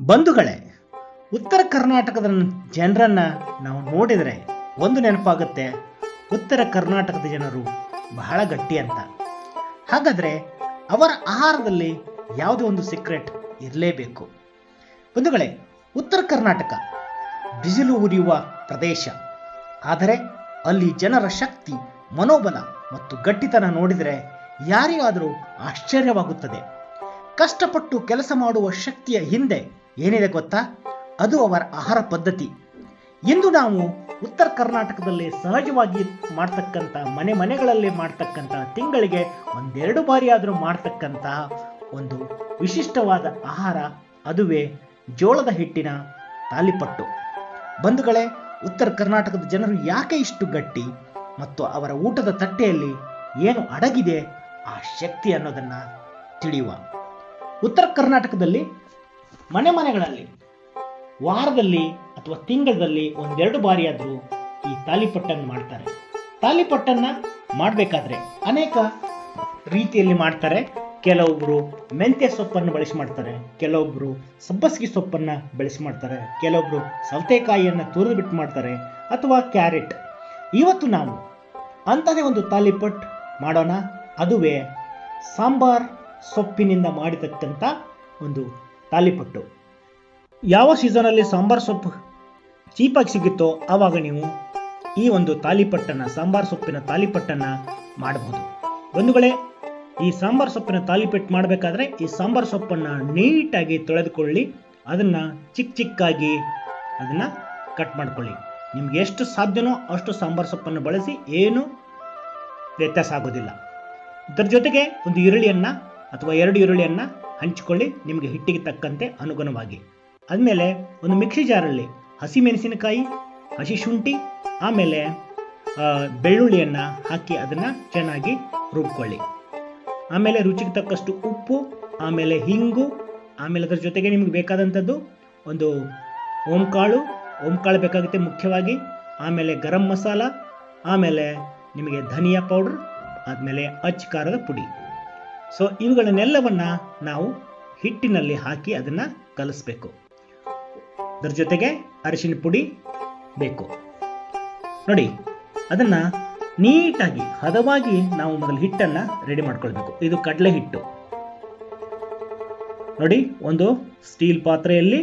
ಬಂಧುಗಳೇ, ಉತ್ತರ ಕರ್ನಾಟಕದ ಜನರನ್ನ ನಾವು ನೋಡಿದರೆ ಒಂದು ನೆನಪಾಗುತ್ತೆ, ಉತ್ತರ ಕರ್ನಾಟಕದ ಜನರು ಬಹಳ ಗಟ್ಟಿ ಅಂತ. ಹಾಗಾದರೆ ಅವರ ಆಹಾರದಲ್ಲಿ ಯಾವುದೋ ಒಂದು ಸೀಕ್ರೆಟ್ ಇರಲೇಬೇಕು. ಬಂಧುಗಳೇ, ಉತ್ತರ ಕರ್ನಾಟಕ ಬಿಸಿಲು ಉರಿಯುವ ಪ್ರದೇಶ. ಆದರೆ ಅಲ್ಲಿ ಜನರ ಶಕ್ತಿ, ಮನೋಬಲ ಮತ್ತು ಗಟ್ಟಿತನ ನೋಡಿದರೆ ಯಾರಿಗಾದರೂ ಆಶ್ಚರ್ಯವಾಗುತ್ತದೆ. ಕಷ್ಟಪಟ್ಟು ಕೆಲಸ ಮಾಡುವ ಶಕ್ತಿಯ ಹಿಂದೆ ಏನಿದೆ ಗೊತ್ತಾ? ಅದು ಅವರ ಆಹಾರ ಪದ್ಧತಿ. ಇಂದು ನಾವು ಉತ್ತರ ಕರ್ನಾಟಕದಲ್ಲಿ ಸಹಜವಾಗಿ ಮಾಡ್ತಕ್ಕಂಥ ಮನೆ ಮನೆಗಳಲ್ಲಿ ಮಾಡ್ತಕ್ಕಂಥ ತಿಂಗಳಿಗೆ ಒಂದೆರಡು ಬಾರಿ ಆದರೂ ಮಾಡ್ತಕ್ಕಂತಹ ಒಂದು ವಿಶಿಷ್ಟವಾದ ಆಹಾರ ಅದುವೇ ಜೋಳದ ಹಿಟ್ಟಿನ ತಾಲಿಪಟ್ಟು. ಬಂಧುಗಳೇ, ಉತ್ತರ ಕರ್ನಾಟಕದ ಜನರು ಯಾಕೆ ಇಷ್ಟು ಗಟ್ಟಿ ಮತ್ತು ಅವರ ಊಟದ ತಟ್ಟೆಯಲ್ಲಿ ಏನು ಅಡಗಿದೆ ಆ ಶಕ್ತಿ ಅನ್ನೋದನ್ನ ತಿಳಿಯುವ. ಉತ್ತರ ಕರ್ನಾಟಕದಲ್ಲಿ ಮನೆ ಮನೆಗಳಲ್ಲಿ. ವಾರದಲ್ಲಿ ಅಥವಾ ತಿಂಗಳಲ್ಲಿ ಒಂದೆರಡು ಬಾರಿಯಾದರೂ ಈ ತಾಲಿಪಟ್ಟನ್ನು ಮಾಡ್ತಾರೆ. ತಾಲಿಪಟ್ಟನ್ನು ಮಾಡಬೇಕಾದ್ರೆ ಅನೇಕ ರೀತಿಯಲ್ಲಿ ಮಾಡ್ತಾರೆ. ಕೆಲವೊಬ್ಬರು ಮೆಂತ್ಯ ಸೊಪ್ಪನ್ನು ಬಳಸಿ ಮಾಡ್ತಾರೆ. ಕೆಲವೊಬ್ಬರು ಸಬ್ಬಸಿಗೆ ಸೊಪ್ಪನ್ನು ಬಳಸಿ ಮಾಡ್ತಾರೆ. ಕೆಲವೊಬ್ಬರು ಸೌತೆಕಾಯಿಯನ್ನು ತುರಿದು ಬಿಟ್ಟು ಮಾಡ್ತಾರೆ ಅಥವಾ ಕ್ಯಾರೆಟ್. ಇವತ್ತು ನಾವು ಅಂಥದೇ ಒಂದು ತಾಲಿಪಟ್ ಮಾಡೋಣ. ಅದುವೇ ಸಾಂಬಾರ್ ಸೊಪ್ಪಿನಿಂದ ಮಾಡಿರ್ತಕ್ಕಂಥ ಒಂದು ತಾಲಿಪಟ್ಟು. ಯಾವ ಸೀಸನಲ್ಲಿ ಸಾಂಬಾರ್ ಸೊಪ್ಪು ಚೀಪಾಗಿ ಸಿಗುತ್ತೋ ಆವಾಗ ನೀವು ಈ ಒಂದು ತಾಲಿಪಟ್ಟನ್ನು, ಸಾಂಬಾರ್ ಸೊಪ್ಪಿನ ತಾಲಿಪಟ್ಟನ್ನು ಮಾಡಬಹುದು. ಬಂಧುಗಳೇ, ಈ ಸಾಂಬಾರ್ ಸೊಪ್ಪಿನ ತಾಲಿಪಟ್ಟು ಮಾಡಬೇಕಾದ್ರೆ ಈ ಸಾಂಬಾರ್ ಸೊಪ್ಪನ್ನು ನೀಟಾಗಿ ತೊಳೆದುಕೊಳ್ಳಿ. ಅದನ್ನು ಚಿಕ್ಕ ಚಿಕ್ಕಾಗಿ ಅದನ್ನು ಕಟ್ ಮಾಡ್ಕೊಳ್ಳಿ. ನಿಮ್ಗೆ ಎಷ್ಟು ಸಾಧ್ಯನೋ ಅಷ್ಟು ಸಾಂಬಾರ್ ಸೊಪ್ಪನ್ನು ಬಳಸಿ ಏನು ವ್ಯತ್ಯಾಸ ಆಗೋದಿಲ್ಲ. ಇದರ ಜೊತೆಗೆ ಒಂದು ಈರುಳ್ಳಿಯನ್ನು ಅಥವಾ ಎರಡು ಈರುಳ್ಳಿಯನ್ನು ಹಂಚಿಕೊಳ್ಳಿ ನಿಮಗೆ ಹಿಟ್ಟಿಗೆ ತಕ್ಕಂತೆ ಅನುಗುಣವಾಗಿ. ಆದಮೇಲೆ ಒಂದು ಮಿಕ್ಸಿ ಜಾರಲ್ಲಿ ಹಸಿ ಮೆಣಸಿನಕಾಯಿ, ಹಸಿ ಶುಂಠಿ, ಆಮೇಲೆ ಬೆಳ್ಳುಳ್ಳಿಯನ್ನು ಹಾಕಿ ಅದನ್ನು ಚೆನ್ನಾಗಿ ರುಬ್ಕೊಳ್ಳಿ. ಆಮೇಲೆ ರುಚಿಗೆ ತಕ್ಕಷ್ಟು ಉಪ್ಪು, ಆಮೇಲೆ ಹಿಂಗು, ಆಮೇಲೆ ಅದರ ಜೊತೆಗೆ ನಿಮಗೆ ಬೇಕಾದಂಥದ್ದು ಒಂದು ಓಂಕಾಳು ಓಂಕಾಳು ಬೇಕಾಗುತ್ತೆ ಮುಖ್ಯವಾಗಿ, ಆಮೇಲೆ ಗರಂ ಮಸಾಲ, ಆಮೇಲೆ ನಿಮಗೆ ಧನಿಯಾ ಪೌಡ್ರ್, ಆದಮೇಲೆ ಅಚ್ಚ ಖಾರದ ಪುಡಿ. ಸೊ ಇವುಗಳನ್ನೆಲ್ಲವನ್ನ ನಾವು ಹಿಟ್ಟಿನಲ್ಲಿ ಹಾಕಿ ಅದನ್ನು ಕಲಿಸ್ಬೇಕು. ಅದರ ಜೊತೆಗೆ ಅರಿಶಿನ ಪುಡಿ ಬೇಕು. ನೋಡಿ, ಅದನ್ನು ನೀಟಾಗಿ, ಹದವಾಗಿ ನಾವು ಮೊದಲು ಹಿಟ್ಟನ್ನು ರೆಡಿ ಮಾಡ್ಕೊಳ್ಬೇಕು. ಇದು ಕಡಲೆ ಹಿಟ್ಟು. ನೋಡಿ, ಒಂದು ಸ್ಟೀಲ್ ಪಾತ್ರೆಯಲ್ಲಿ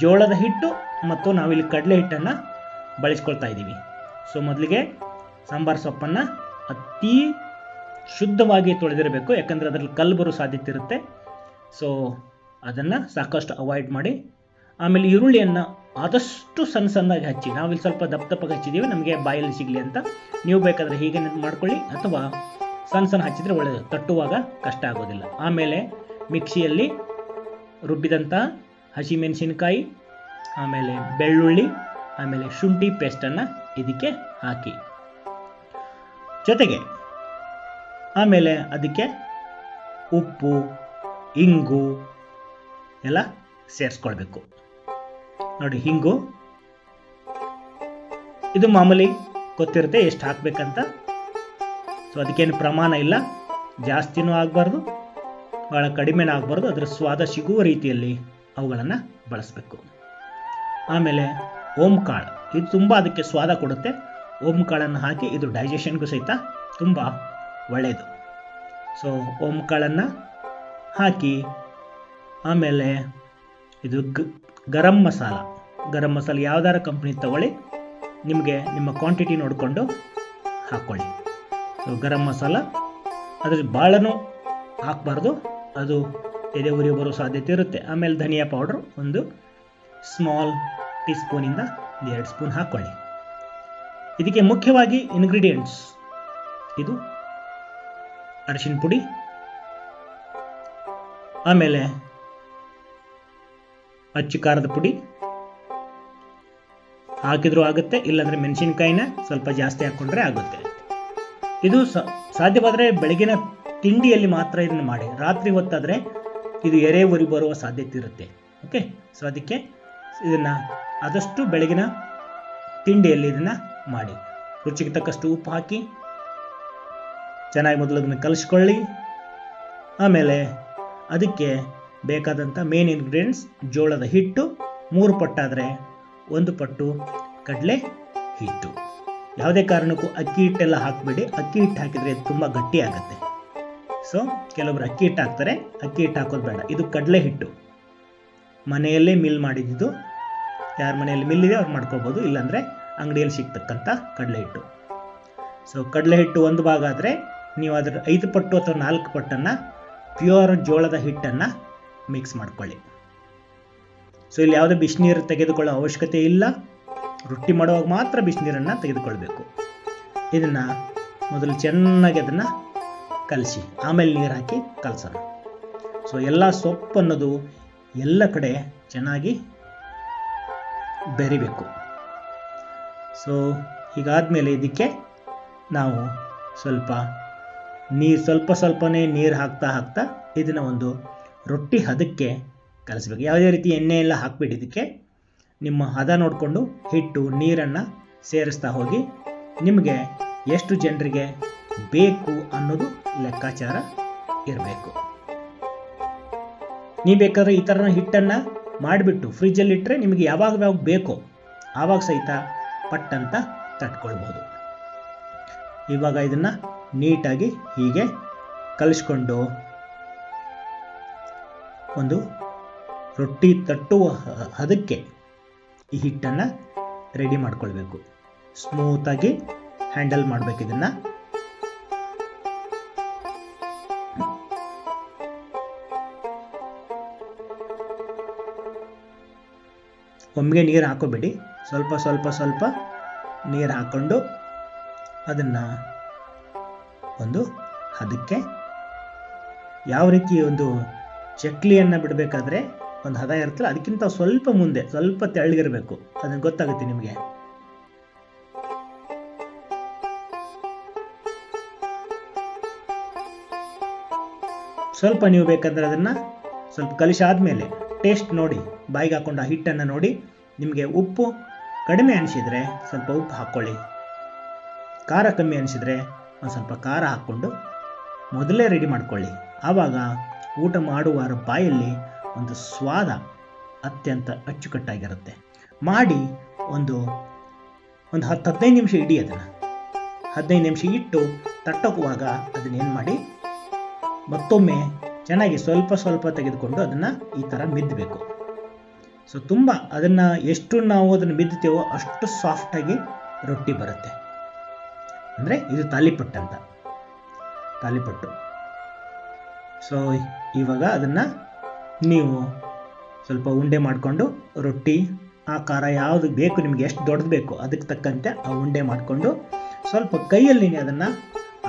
ಜೋಳದ ಹಿಟ್ಟು ಮತ್ತು ನಾವಿಲ್ಲಿ ಕಡಲೆ ಹಿಟ್ಟನ್ನು ಬಳಸ್ಕೊಳ್ತಾ ಇದ್ದೀವಿ. ಸೊ ಮೊದಲಿಗೆ ಸಾಂಬಾರ್ ಸೊಪ್ಪನ್ನು ಅತಿ ಶುದ್ಧವಾಗಿ ತೊಳೆದಿರಬೇಕು, ಯಾಕಂದರೆ ಅದರಲ್ಲಿ ಕಲ್ಲು ಬರೋ ಸಾಧ್ಯತೆ ಇರುತ್ತೆ. ಸೊ ಅದನ್ನು ಸಾಕಷ್ಟು ಅವಾಯ್ಡ್ ಮಾಡಿ, ಆಮೇಲೆ ಈರುಳ್ಳಿಯನ್ನು ಆದಷ್ಟು ಸಣ್ಣ ಸಣ್ಣದಾಗಿ ಹಚ್ಚಿ, ನಾವಿಲ್ಲಿ ಸ್ವಲ್ಪ ದಪ್ಪ ದಪ್ಪಗೆ ಹಚ್ಚಿದ್ದೀವಿ ನಮಗೆ ಬಾಯಲ್ಲಿ ಸಿಗಲಿ ಅಂತ. ನೀವು ಬೇಕಾದರೆ ಹೀಗೆ ಮಾಡ್ಕೊಳ್ಳಿ, ಅಥವಾ ಸಣ್ಣ ಸಣ್ಣ ಹಚ್ಚಿದರೆ ಒಳ್ಳೆಯದು ತಟ್ಟುವಾಗ ಕಷ್ಟ ಆಗೋದಿಲ್ಲ. ಆಮೇಲೆ ಮಿಕ್ಸಿಯಲ್ಲಿ ರುಬ್ಬಿದಂಥ ಹಸಿಮೆಣಸಿನಕಾಯಿ, ಆಮೇಲೆ ಬೆಳ್ಳುಳ್ಳಿ, ಆಮೇಲೆ ಶುಂಠಿ ಪೇಸ್ಟನ್ನು ಇದಕ್ಕೆ ಹಾಕಿ. ಜೊತೆಗೆ ಆಮೇಲೆ ಅದಕ್ಕೆ ಉಪ್ಪು, ಇಂಗು ಎಲ್ಲ ಸೇರಿಸ್ಕೊಳ್ಬೇಕು. ನೋಡಿ ಹಿಂಗು ಇದು ಮಾಮೂಲಿ ಗೊತ್ತಿರುತ್ತೆ ಎಷ್ಟು ಹಾಕ್ಬೇಕಂತ. ಸೊ ಅದಕ್ಕೇನು ಪ್ರಮಾಣ ಇಲ್ಲ. ಜಾಸ್ತಿನೂ ಆಗಬಾರ್ದು ಭಾಳ ಕಡಿಮೆನೂ ಆಗಬಾರ್ದು. ಅದರ ಸ್ವಾದ ಸಿಗುವ ರೀತಿಯಲ್ಲಿ ಅವುಗಳನ್ನು ಬಳಸಬೇಕು. ಆಮೇಲೆ ಓಂ ಕಾಳು ಇದು ತುಂಬ ಅದಕ್ಕೆ ಸ್ವಾದ ಕೊಡುತ್ತೆ. ಓಂಕಾಳನ್ನು ಹಾಕಿ ಇದು ಡೈಜೆಷನ್ಗೂ ಸಹಿತ ತುಂಬ ಒಳ್ಳೆಯದು ಸೊ ಓಂಕಾಳನ್ನು ಹಾಕಿ, ಆಮೇಲೆ ಇದು ಗರಂ ಮಸಾಲ. ಗರಂ ಮಸಾಲ ಯಾವ್ದಾರ ಕಂಪ್ನಿ ತಗೊಳ್ಳಿ, ನಿಮಗೆ ನಿಮ್ಮ ಕ್ವಾಂಟಿಟಿ ನೋಡಿಕೊಂಡು ಹಾಕ್ಕೊಳ್ಳಿ ಸೊ ಗರಂ ಮಸಾಲ ಅದ್ರ ಭಾಳನೂ ಹಾಕಬಾರ್ದು. ಅದು ಎದೆ ಉರಿ ಬರೋ ಸಾಧ್ಯತೆ ಇರುತ್ತೆ. ಆಮೇಲೆ ಧನಿಯಾ ಪೌಡ್ರ್ ಒಂದು ಸ್ಮಾಲ್ ಟೀ ಸ್ಪೂನಿಂದ ಎರಡು ಸ್ಪೂನ್ ಹಾಕ್ಕೊಳ್ಳಿ ಇದಕ್ಕೆ ಮುಖ್ಯವಾಗಿ ಇಂಗ್ರೀಡಿಯೆಂಟ್ಸ್ ಇದು ಅರಿಶಿನ ಪುಡಿ, ಆಮೇಲೆ ಅಚ್ಚು ಖಾರದ ಪುಡಿ. ಹಾಕಿದ್ರೂ ಆಗುತ್ತೆ, ಇಲ್ಲಾಂದ್ರೆ ಮೆಣಸಿನ್ಕಾಯಿನ ಸ್ವಲ್ಪ ಜಾಸ್ತಿ ಹಾಕ್ಕೊಂಡ್ರೆ ಆಗುತ್ತೆ. ಇದು ಸಾಧ್ಯವಾದ್ರೆ ಬೆಳಗಿನ ತಿಂಡಿಯಲ್ಲಿ ಮಾತ್ರ ಇದನ್ನು ಮಾಡಿ. ರಾತ್ರಿ ಹೊತ್ತಾದರೆ ಇದು ಎರೆ ಉರಿ ಬರುವ ಸಾಧ್ಯತೆ ಇರುತ್ತೆ. ಓಕೆ ಸೊ ಅದಕ್ಕೆ ಇದನ್ನು ಆದಷ್ಟು ಬೆಳಗಿನ ತಿಂಡಿಯಲ್ಲಿ ಇದನ್ನು ಮಾಡಿ. ರುಚಿಗೆ ತಕ್ಕಷ್ಟು ಉಪ್ಪು ಹಾಕಿ ಚೆನ್ನಾಗಿ ಮೊದಲು ಅದನ್ನು ಕಲಿಸ್ಕೊಳ್ಳಿ. ಆಮೇಲೆ ಅದಕ್ಕೆ ಬೇಕಾದಂಥ ಮೇನ್ ಇಂಗ್ರೀಡಿಯೆಂಟ್ಸ್ ಜೋಳದ ಹಿಟ್ಟು, ಮೂರು ಪಟ್ಟಾದರೆ ಒಂದು ಪಟ್ಟು ಕಡಲೆ ಹಿಟ್ಟು. ಯಾವುದೇ ಕಾರಣಕ್ಕೂ ಅಕ್ಕಿ ಹಿಟ್ಟೆಲ್ಲ ಹಾಕಬೇಡಿ. ಅಕ್ಕಿ ಹಿಟ್ಟು ಹಾಕಿದರೆ ತುಂಬ ಗಟ್ಟಿ ಆಗುತ್ತೆ. ಸೊ ಕೆಲವರು ಅಕ್ಕಿ ಹಿಟ್ಟು ಹಾಕ್ತಾರೆ. ಅಕ್ಕಿ ಹಿಟ್ಟು ಹಾಕೋದು ಬೇಡ. ಇದು ಕಡಲೆ ಹಿಟ್ಟು. ಮನೆಯಲ್ಲೇ ಮಿಲ್ ಮಾಡಿದ್ದು. ಯಾರ ಮನೆಯಲ್ಲಿ ಮಿಲ್ ಇದೆ ಅವ್ರು ಮಾಡ್ಕೋಬೋದು ಇಲ್ಲಾಂದರೆ ಅಂಗಡಿಯಲ್ಲಿ ಸಿಗ್ತಕ್ಕಂಥ ಕಡಲೆ ಹಿಟ್ಟು. ಸೊ ಕಡಲೆ ಹಿಟ್ಟು ಒಂದು ಭಾಗ ಆದರೆ ನೀವು ಅದರ ಐದು ಪಟ್ಟು ಅಥವಾ ನಾಲ್ಕು ಪಟ್ಟನ್ನು ಪ್ಯೂರ್ ಜೋಳದ ಹಿಟ್ಟನ್ನು ಮಿಕ್ಸ್ ಮಾಡ್ಕೊಳ್ಳಿ. ಸೊ ಇಲ್ಲಿ ಯಾವುದೇ ಬಿಸಿನೀರು ತೆಗೆದುಕೊಳ್ಳೋ ಅವಶ್ಯಕತೆ ಇಲ್ಲ. ರೊಟ್ಟಿ ಮಾಡುವಾಗ ಮಾತ್ರ ಬಿಸಿನೀರನ್ನು ತೆಗೆದುಕೊಳ್ಬೇಕು. ಇದನ್ನು ಮೊದಲು ಚೆನ್ನಾಗಿ ಅದನ್ನು ಕಲಸಿ, ಆಮೇಲೆ ನೀರು ಹಾಕಿ ಕಲಸೋಣ. ಸೊ ಎಲ್ಲ ಸೊಪ್ಪು ಅನ್ನೋದು ಎಲ್ಲ ಕಡೆ ಚೆನ್ನಾಗಿ ಬೆರಿಬೇಕು. ಸೊ ಹೀಗಾದ್ಮೇಲೆ ಇದಕ್ಕೆ ನಾವು ಸ್ವಲ್ಪ ನೀರು ಸ್ವಲ್ಪ ಸ್ವಲ್ಪನೇ ನೀರು ಹಾಕ್ತಾ ಹಾಕ್ತಾ ಇದನ್ನು ಒಂದು ರೊಟ್ಟಿ ಹದಕ್ಕೆ ಕಲಿಸ್ಬೇಕು. ಯಾವುದೇ ರೀತಿ ಎಣ್ಣೆ ಎಲ್ಲ ಹಾಕ್ಬಿಡಿ ಇದಕ್ಕೆ ನಿಮ್ಮ ಹದ ನೋಡಿಕೊಂಡು ಹಿಟ್ಟು, ನೀರನ್ನು ಸೇರಿಸ್ತಾ ಹೋಗಿ ನಿಮಗೆ ಎಷ್ಟು ಜನರಿಗೆ ಬೇಕು ಅನ್ನೋದು ಲೆಕ್ಕಾಚಾರ ಇರಬೇಕು. ನೀವು ಬೇಕಾದ್ರೆ ಈ ಥರ ಹಿಟ್ಟನ್ನು ಮಾಡಿಬಿಟ್ಟು ಫ್ರಿಜ್ಜಲ್ಲಿ ಇಟ್ಟರೆ ನಿಮಗೆ ಯಾವಾಗ ಯಾವಾಗ ಬೇಕೋ ಆವಾಗ ಸಹಿತ ಪಟ್ಟಂತ ತಟ್ಕೊಳ್ಬೋದು. ಇವಾಗ ಇದನ್ನು ನೀಟಾಗಿ ಹೀಗೆ ಕಲಿಸ್ಕೊಂಡು ಒಂದು ರೊಟ್ಟಿ ತಟ್ಟುವ ಅದಕ್ಕೆ ಈ ಹಿಟ್ಟನ್ನು ರೆಡಿ ಮಾಡ್ಕೊಳ್ಬೇಕು. ಸ್ಮೂತಾಗಿ ಹ್ಯಾಂಡಲ್ ಮಾಡಬೇಕು ಇದನ್ನು. ಒಮ್ಮೆಗೆ ನೀರು ಹಾಕೋಬೇಡಿ. ಸ್ವಲ್ಪ ಸ್ವಲ್ಪ ಸ್ವಲ್ಪ ನೀರು ಹಾಕ್ಕೊಂಡು ಅದನ್ನು ಒಂದು ಹದಕ್ಕೆ ಯಾವ ರೀತಿ ಒಂದು ಚಕ್ಲಿಯನ್ನು ಬಿಡಬೇಕಾದ್ರೆ ಒಂದು ಹದ ಇರುತ್ತಲ್ಲ, ಅದಕ್ಕಿಂತ ಸ್ವಲ್ಪ ಮುಂದೆ, ಸ್ವಲ್ಪ ತೆಳ್ಳಗಿರಬೇಕು. ಅದನ್ನು ಗೊತ್ತಾಗುತ್ತೆ ನಿಮಗೆ. ಸ್ವಲ್ಪ ನೀವು ಬೇಕಂದ್ರೆ ಅದನ್ನು ಸ್ವಲ್ಪ ಕಲಿಸಾದ್ಮೇಲೆ ಟೇಸ್ಟ್ ನೋಡಿ, ಬಾಯಿಗೆ ಹಾಕೊಂಡು ಆ ಹಿಟ್ಟನ್ನು ನೋಡಿ, ನಿಮಗೆ ಉಪ್ಪು ಕಡಿಮೆ ಅನಿಸಿದರೆ ಸ್ವಲ್ಪ ಉಪ್ಪು ಹಾಕ್ಕೊಳ್ಳಿ ಖಾರ ಕಮ್ಮಿ ಅನಿಸಿದರೆ ಒಂದು ಸ್ವಲ್ಪ ಖಾರ ಹಾಕ್ಕೊಂಡು ಮೊದಲೇ ರೆಡಿ ಮಾಡ್ಕೊಳ್ಳಿ. ಆವಾಗ ಊಟ ಮಾಡುವವರ ಬಾಯಲ್ಲಿ ಒಂದು ಸ್ವಾದ ಅತ್ಯಂತ ಅಚ್ಚುಕಟ್ಟಾಗಿರುತ್ತೆ. ಮಾಡಿ ಒಂದು ಒಂದು ಹತ್ತು ಹದಿನೈದು ನಿಮಿಷ ಇಡಿ ಅದನ್ನು. ಹದಿನೈದು ನಿಮಿಷ ಇಟ್ಟು ತಟ್ಟೋಗುವಾಗ ಅದನ್ನೇನು ಮಾಡಿ, ಮತ್ತೊಮ್ಮೆ ಚೆನ್ನಾಗಿ ಸ್ವಲ್ಪ ಸ್ವಲ್ಪ ತೆಗೆದುಕೊಂಡು ಅದನ್ನು ಈ ಥರ ಮಿದ್ದಬೇಕು ಸೊ ತುಂಬ ಅದನ್ನು ಎಷ್ಟು ನಾವು ಅದನ್ನು ಮಿದ್ದುತ್ತೇವೋ ಅಷ್ಟು ಸಾಫ್ಟಾಗಿ ರೊಟ್ಟಿ ಬರುತ್ತೆ. ಅಂದರೆ ಇದು ತಾಲಿಪಟ್ಟು ಅಂತ. ತಾಲಿಪಟ್ಟು. ಸೊ ಇವಾಗ ಅದನ್ನು ನೀವು ಸ್ವಲ್ಪ ಉಂಡೆ ಮಾಡಿಕೊಂಡು ರೊಟ್ಟಿ, ಆಕಾರ ಯಾವುದು ಬೇಕು, ನಿಮಗೆ ಎಷ್ಟು ದೊಡ್ಡದು ಬೇಕು, ಅದಕ್ಕೆ ತಕ್ಕಂತೆ ಆ ಉಂಡೆ ಮಾಡಿಕೊಂಡು ಸ್ವಲ್ಪ ಕೈಯಲ್ಲಿ ಅದನ್ನು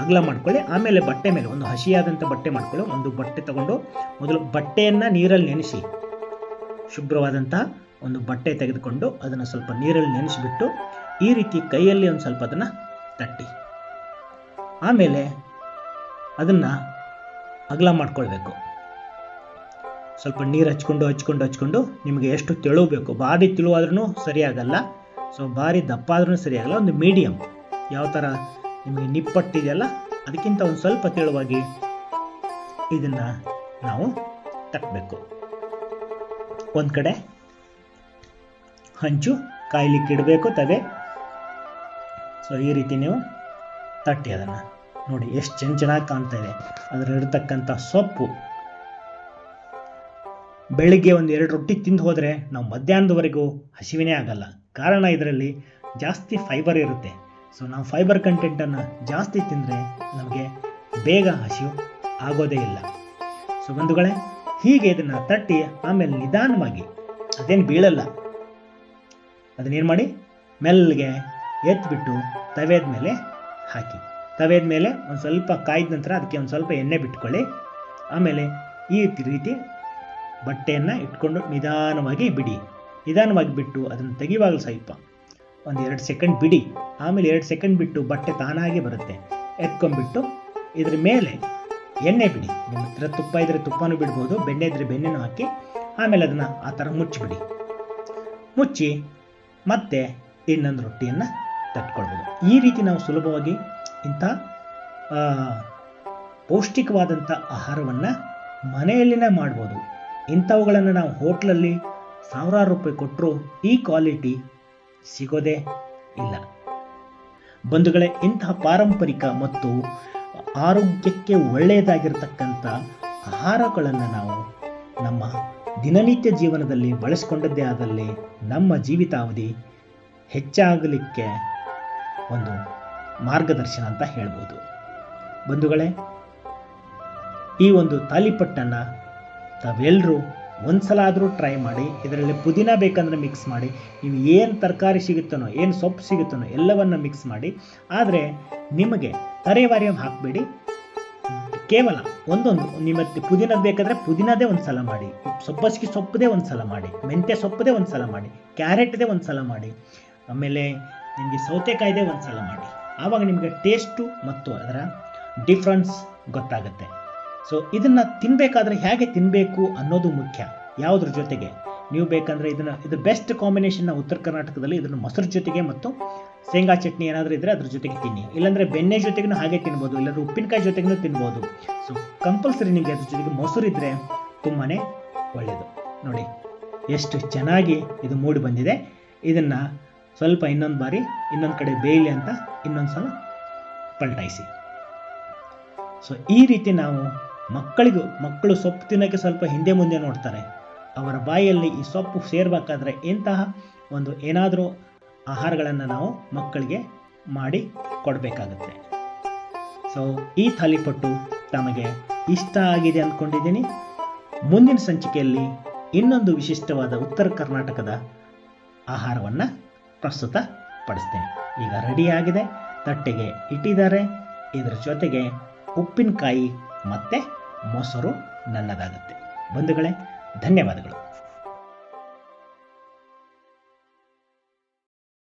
ಅಗಲ ಮಾಡ್ಕೊಳ್ಳಿ, ಆಮೇಲೆ ಬಟ್ಟೆ ಮೇಲೆ, ಒಂದು ಹಸಿಯಾದಂಥ ಬಟ್ಟೆ ಮಾಡ್ಕೊಳ್ಳಿ, ಒಂದು ಬಟ್ಟೆ ತಗೊಂಡು ಮೊದಲು ಬಟ್ಟೆಯನ್ನು ನೀರಲ್ಲಿ ನೆನೆಸಿ ಶುಭ್ರವಾದಂಥ ಒಂದು ಬಟ್ಟೆ ತೆಗೆದುಕೊಂಡು ಅದನ್ನು ಸ್ವಲ್ಪ ನೀರಲ್ಲಿ ನೆನೆಸಿಬಿಟ್ಟು ಈ ರೀತಿ ಕೈಯಲ್ಲಿ ಒಂದು ಸ್ವಲ್ಪ ಅದನ್ನು ತಟ್ಟಿ. ಆಮೇಲೆ ಅದನ್ನು ಅಗಲ ಮಾಡ್ಕೊಳ್ಬೇಕು. ಸ್ವಲ್ಪ ನೀರು ಹಚ್ಕೊಂಡು ಹಚ್ಕೊಂಡು ಹಚ್ಕೊಂಡು ನಿಮಗೆ ಎಷ್ಟು ತೆಳು ಬೇಕು ಭಾರಿ ತೆಳುವಾದ್ರೂ ಸರಿಯಾಗಲ್ಲ. ಸೊ ಭಾರಿ ದಪ್ಪ ಆದ್ರೂ ಸರಿಯಾಗಲ್ಲ, ಒಂದು ಮೀಡಿಯಮ್ ಯಾವ ಥರ ನಿಮಗೆ ನಿಪ್ಪಟ್ಟಿದೆಯಲ್ಲ, ಅದಕ್ಕಿಂತ ಒಂದು ಸ್ವಲ್ಪ ತೆಳುವಾಗಿ ಇದನ್ನು ನಾವು ತಟ್ಟಬೇಕು ಒಂದು ಕಡೆ ಹಂಚು ಕಾಯ್ಲಿಕ್ಕೆ ಇಡಬೇಕು ತವೆ. ಸೊ ಈ ರೀತಿ ನೀವು ತಟ್ಟಿ ಅದನ್ನು. ನೋಡಿ, ಎಷ್ಟು ಚೆನ್ನ ಚೆನ್ನಾಗಿ ಕಾಣ್ತಾ ಇದೆ. ಅದರಲ್ಲಿರ್ತಕ್ಕಂಥ ಸೊಪ್ಪು. ಬೆಳಿಗ್ಗೆ ಒಂದು ಎರಡು ರೊಟ್ಟಿ ತಿಂದು ಹೋದರೆ ನಾವು ಮಧ್ಯಾಹ್ನದವರೆಗೂ ಹಸಿವಿನೇ ಆಗಲ್ಲ. ಕಾರಣ ಇದರಲ್ಲಿ ಜಾಸ್ತಿ ಫೈಬರ್ ಇರುತ್ತೆ. ಸೊ ನಾವು ಫೈಬರ್ ಕಂಟೆಂಟನ್ನು ಜಾಸ್ತಿ ತಿಂದರೆ ನಮಗೆ ಬೇಗ ಹಸಿವು ಆಗೋದೇ ಇಲ್ಲ. ಸೊ ಬಂಧುಗಳೇ, ಹೀಗೆ ಇದನ್ನು ತಟ್ಟಿ ಆಮೇಲೆ ನಿಧಾನವಾಗಿ, ಅದೇನು ಬೀಳಲ್ಲ. ಅದನ್ನೇನು ಮಾಡಿ? ಮೆಲ್ಲಗೆ ಎತ್ಬಿಟ್ಟು ತವೆದ ಮೇಲೆ ಹಾಕಿ. ತವೆದ ಮೇಲೆ ಒಂದು ಸ್ವಲ್ಪ ಕಾಯ್ದ ನಂತರ ಅದಕ್ಕೆ ಒಂದು ಸ್ವಲ್ಪ ಎಣ್ಣೆ ಬಿಟ್ಕೊಳ್ಳಿ. ಆಮೇಲೆ ಈ ರೀತಿ ಬಟ್ಟೆಯನ್ನು ಇಟ್ಕೊಂಡು ನಿಧಾನವಾಗಿ ಬಿಡಿ. ನಿಧಾನವಾಗಿ ಬಿಟ್ಟು ಅದನ್ನು ತೆಗಿವಾಗಲೂ ಸ್ವಲ್ಪ ಒಂದು ಎರಡು ಸೆಕೆಂಡ್ ಬಿಡಿ. ಆಮೇಲೆ ಎರಡು ಸೆಕೆಂಡ್ ಬಿಟ್ಟು ಬಟ್ಟೆ ತಾನಾಗೆ ಬರುತ್ತೆ. ಎತ್ಕೊಂಡ್ಬಿಟ್ಟು ಇದ್ರ ಮೇಲೆ ಎಣ್ಣೆ ಬಿಡಿ. ನಿಮ್ಮ ಹತ್ರ ತುಪ್ಪ ಇದ್ರೆ ತುಪ್ಪನೂ ಬಿಡ್ಬೋದು, ಬೆಣ್ಣೆ ಇದ್ರೆ ಬೆಣ್ಣೆನೂ ಹಾಕಿ ಆಮೇಲೆ ಅದನ್ನು ಆ ಥರ ಮುಚ್ಚಿಬಿಡಿ. ಮುಚ್ಚಿ ಮತ್ತೆ ಇನ್ನೊಂದು ರೊಟ್ಟಿಯನ್ನು ತಟ್ಕೊಳ್ಬೋದು. ಈ ರೀತಿ ನಾವು ಸುಲಭವಾಗಿ ಇಂಥ ಪೌಷ್ಟಿಕವಾದಂಥ ಆಹಾರವನ್ನು ಮನೆಯಲ್ಲಿನೇ ಮಾಡ್ಬೋದು. ಇಂಥವುಗಳನ್ನು ನಾವು ಹೋಟ್ಲಲ್ಲಿ ಸಾವಿರಾರು ರೂಪಾಯಿ ಕೊಟ್ಟರು ಈ ಕ್ವಾಲಿಟಿ ಸಿಗೋದೇ ಇಲ್ಲ. ಬಂಧುಗಳೇ, ಇಂತಹ ಪಾರಂಪರಿಕ ಮತ್ತು ಆರೋಗ್ಯಕ್ಕೆ ಒಳ್ಳೆಯದಾಗಿರ್ತಕ್ಕಂಥ ಆಹಾರಗಳನ್ನು ನಾವು ನಮ್ಮ ದಿನನಿತ್ಯ ಜೀವನದಲ್ಲಿ ಬಳಸಿಕೊಂಡದ್ದೇ ಆದಲ್ಲಿ ನಮ್ಮ ಜೀವಿತಾವಧಿ ಹೆಚ್ಚಾಗಲಿಕ್ಕೆ ಒಂದು ಮಾರ್ಗದರ್ಶನ ಅಂತ ಹೇಳ್ಬೋದು. ಬಂಧುಗಳೇ, ಈ ಒಂದು ತಾಲಿಪಟ್ಟನ್ನು ತಾವೆಲ್ಲರೂ ಒಂದ್ಸಲ ಆದರೂ ಟ್ರೈ ಮಾಡಿ, ಇದರಲ್ಲಿ ಪುದೀನ ಬೇಕಂದ್ರೆ ಮಿಕ್ಸ್ ಮಾಡಿ ನೀವು ಏನು ತರಕಾರಿ ಸಿಗುತ್ತನೋ, ಏನು ಸೊಪ್ಪು ಸಿಗುತ್ತನೋ ಎಲ್ಲವನ್ನು ಮಿಕ್ಸ್ ಮಾಡಿ, ಆದರೆ ನಿಮಗೆ ತರೇವಾರಿ ಹಾಕಬೇಡಿ. ಕೇವಲ ಒಂದೊಂದು ನಿಮ್ಮ ಪುದೀನದ ಬೇಕಾದರೆ ಪುದೀನದೇ ಒಂದು ಸಲ ಮಾಡಿ ಸೊಪ್ಪಸ್ಗೆ ಸೊಪ್ಪದೇ ಒಂದು ಸಲ ಮಾಡಿ, ಮೆಂತ್ಯ ಸೊಪ್ಪದೇ ಒಂದು ಸಲ ಮಾಡಿ, ಕ್ಯಾರೆಟ್ದೇ ಒಂದು ಸಲ ಮಾಡಿ, ಆಮೇಲೆ ನಿಮಗೆ ಸೌತೆಕಾಯ್ದೆ ಒಂದು ಸಲ ಮಾಡಿ. ಆವಾಗ ನಿಮಗೆ ಟೇಸ್ಟು ಮತ್ತು ಅದರ ಡಿಫ್ರೆನ್ಸ್ ಗೊತ್ತಾಗುತ್ತೆ. ಸೊ ಇದನ್ನು ತಿನ್ನಬೇಕಾದ್ರೆ ಹೇಗೆ ತಿನ್ನಬೇಕು ಅನ್ನೋದು ಮುಖ್ಯ. ಯಾವುದ್ರ ಜೊತೆಗೆ? ನೀವು ಬೇಕಂದರೆ ಇದನ್ನು, ಇದು ಬೆಸ್ಟ್ ಕಾಂಬಿನೇಷನ್ನ ಉತ್ತರ ಕರ್ನಾಟಕದಲ್ಲಿ ಇದನ್ನು ಮೊಸರು ಜೊತೆಗೆ ಮತ್ತು ಶೇಂಗಾ ಚಟ್ನಿ ಏನಾದರೂ ಇದ್ದರೆ ಅದ್ರ ಜೊತೆಗೆ ತಿನ್ನಿ. ಇಲ್ಲಾಂದರೆ ಬೆಣ್ಣೆ ಜೊತೆಗೂ ಹಾಗೆ ತಿನ್ಬೋದು, ಇಲ್ಲಾಂದ್ರೆ ಉಪ್ಪಿನಕಾಯಿ ಜೊತೆಗೂ ತಿನ್ಬೋದು. ಸೊ ಕಂಪಲ್ಸರಿ ನಿಮಗೆ ಅದ್ರ ಜೊತೆಗೆ ಮೊಸರು ಇದ್ದರೆ ತುಂಬಾ ಒಳ್ಳೆಯದು ನೋಡಿ, ಎಷ್ಟು ಚೆನ್ನಾಗಿ ಇದು ಮೂಡಿ ಬಂದಿದೆ. ಇದನ್ನು ಸ್ವಲ್ಪ ಇನ್ನೊಂದು ಬಾರಿ, ಇನ್ನೊಂದು ಕಡೆ ಬೇಯಲಿ ಅಂತ ಇನ್ನೊಂದು ಸಲ ಪಲ್ಟಾಯಿಸಿ. ಸೊ ಈ ರೀತಿ ನಾವು ಮಕ್ಕಳಿಗೂ, ಮಕ್ಕಳು ಸೊಪ್ಪು ತಿನ್ನೋಕ್ಕೆ ಸ್ವಲ್ಪ ಹಿಂದೆ ಮುಂದೆ ನೋಡ್ತಾರೆ. ಅವರ ಬಾಯಲ್ಲಿ ಈ ಸೊಪ್ಪು ಸೇರಬೇಕಾದ್ರೆ ಇಂತಹ ಒಂದು ಏನಾದರೂ ಆಹಾರಗಳನ್ನು ನಾವು ಮಕ್ಕಳಿಗೆ ಮಾಡಿ ಕೊಡಬೇಕಾಗುತ್ತೆ. ಸೊ ಈ ಥಾಲಿಪಟ್ಟು ತಮಗೆ ಇಷ್ಟ ಆಗಿದೆ ಅಂದ್ಕೊಂಡಿದ್ದೀನಿ ಮುಂದಿನ ಸಂಚಿಕೆಯಲ್ಲಿ ಇನ್ನೊಂದು ವಿಶಿಷ್ಟವಾದ ಉತ್ತರ ಕರ್ನಾಟಕದ ಆಹಾರವನ್ನು ಪ್ರಸ್ತುತ ಪಡಿಸ್ತೇನೆ ಈಗ ರೆಡಿಯಾಗಿದೆ ತಟ್ಟೆಗೆ ಇಟ್ಟಿದ್ದಾರೆ. ಇದರ ಜೊತೆಗೆ ಉಪ್ಪಿನಕಾಯಿ ಮತ್ತು ಮೊಸರು ನನ್ನದಾಗುತ್ತೆ ಬಂಧುಗಳೇ ಧನ್ಯವಾದಗಳು.